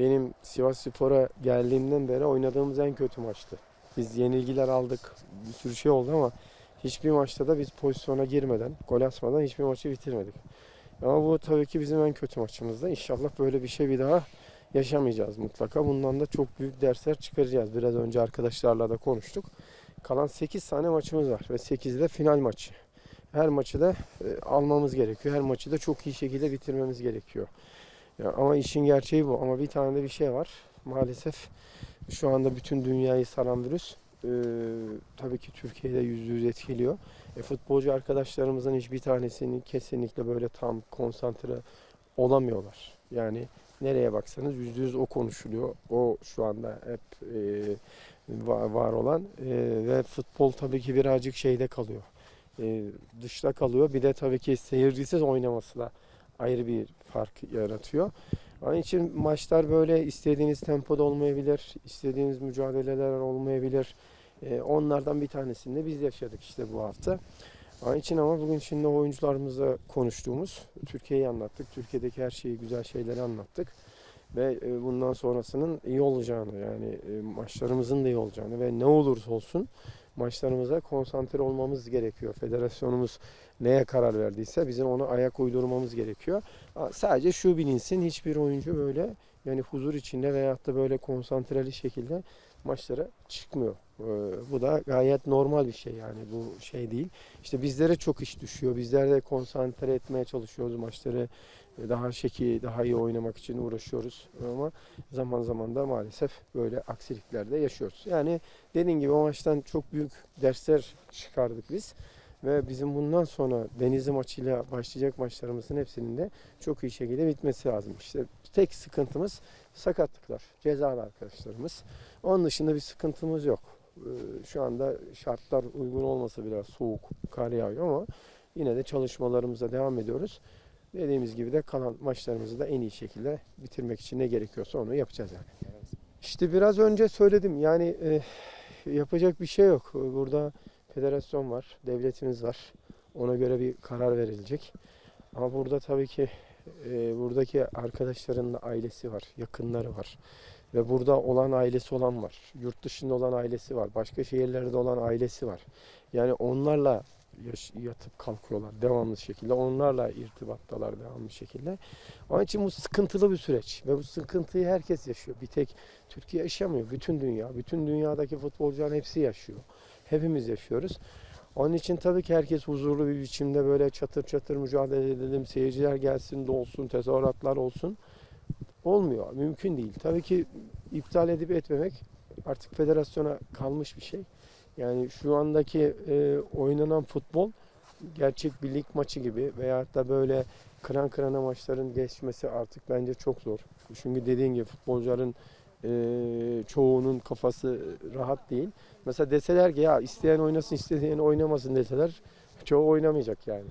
benim Sivas Spor'a geldiğimden beri oynadığımız en kötü maçtı. Biz yenilgiler aldık, bir sürü şey oldu ama hiçbir maçta da biz pozisyona girmeden, gol atmadan hiçbir maçı bitirmedik. Ama bu tabii ki bizim en kötü maçımızda. İnşallah böyle bir şey bir daha yaşamayacağız mutlaka. Bundan da çok büyük dersler çıkaracağız. Biraz önce arkadaşlarla da konuştuk. Kalan 8 tane maçımız var ve 8'i de final maçı. Her maçı da e, almamız gerekiyor. Her maçı da çok iyi şekilde bitirmemiz gerekiyor. Ya ama işin gerçeği bu. Ama bir tane de bir şey var. Maalesef şu anda bütün dünyayı saran virüs e, tabii ki Türkiye'de yüzde yüz etkiliyor. E, futbolcu arkadaşlarımızın hiçbir tanesinin kesinlikle böyle tam konsantre olamıyorlar. Yani nereye baksanız yüzde yüz o konuşuluyor. O şu anda hep e, var olan E, ve futbol tabii ki birazcık şeyde kalıyor. E, dışta kalıyor. Bir de tabii ki seyircisiz oynaması da ayrı bir fark yaratıyor. Onun için maçlar böyle istediğiniz tempoda olmayabilir, istediğiniz mücadeleler olmayabilir. E, onlardan bir tanesini de biz yaşadık işte bu hafta. Onun için ama bugün şimdi oyuncularımızla konuştuğumuz Türkiye'yi anlattık. Türkiye'deki her şeyi, güzel şeyleri anlattık. Ve e, bundan sonrasının iyi olacağını yani e, maçlarımızın da iyi olacağını ve ne olursa olsun maçlarımıza konsantre olmamız gerekiyor. Federasyonumuz neye karar verdiyse bizim ona ayak uydurmamız gerekiyor. Sadece şu bilinsin hiçbir oyuncu böyle yani huzur içinde veyahut da böyle konsantreli şekilde maçlara çıkmıyor. Ee, bu da gayet normal bir şey yani bu şey değil. İşte bizlere çok iş düşüyor. Bizler de konsantre etmeye çalışıyoruz maçları e, daha şekil, daha iyi oynamak için uğraşıyoruz. Ama zaman zaman da maalesef böyle aksiliklerde yaşıyoruz. Yani dediğim gibi o maçtan çok büyük dersler çıkardık biz. Ve bizim bundan sonra Denizli maçıyla başlayacak maçlarımızın hepsinin de çok iyi şekilde bitmesi lazım. İşte tek sıkıntımız sakatlıklar, cezalı arkadaşlarımız. Onun dışında bir sıkıntımız yok. Ee, Şu anda şartlar uygun olmasa biraz soğuk, kar yağıyor ama yine de çalışmalarımıza devam ediyoruz. Dediğimiz gibi de kalan maçlarımızı da en iyi şekilde bitirmek için ne gerekiyorsa onu yapacağız yani. İşte biraz önce söyledim yani e, yapacak bir şey yok. Burada federasyon var, devletimiz var. Ona göre bir karar verilecek. Ama burada tabii ki e, buradaki arkadaşların da ailesi var, yakınları var. Ve burada olan ailesi olan var. Yurt dışında olan ailesi var. Başka şehirlerde olan ailesi var. Yani onlarla yatıp kalkıyorlar devamlı şekilde. Onlarla irtibattalar devamlı şekilde. Onun için bu sıkıntılı bir süreç. Ve bu sıkıntıyı herkes yaşıyor. Bir tek Türkiye yaşamıyor. Bütün dünya, bütün dünyadaki futbolcuların hepsi yaşıyor. Hepimiz yaşıyoruz. Onun için tabii ki herkes huzurlu bir biçimde böyle çatır çatır mücadele edelim. Seyirciler gelsin de olsun, tezahüratlar olsun. Olmuyor. Mümkün değil. Tabii ki iptal edip etmemek artık federasyona kalmış bir şey. Yani şu andaki e, oynanan futbol gerçek bir lig maçı gibi veyahut da böyle kıran kırana maçların geçmesi artık bence çok zor. Çünkü dediğin gibi futbolcuların e, çoğunun kafası rahat değil. Mesela deseler ki ya isteyen oynasın isteyen oynamasın deseler çoğu oynamayacak yani.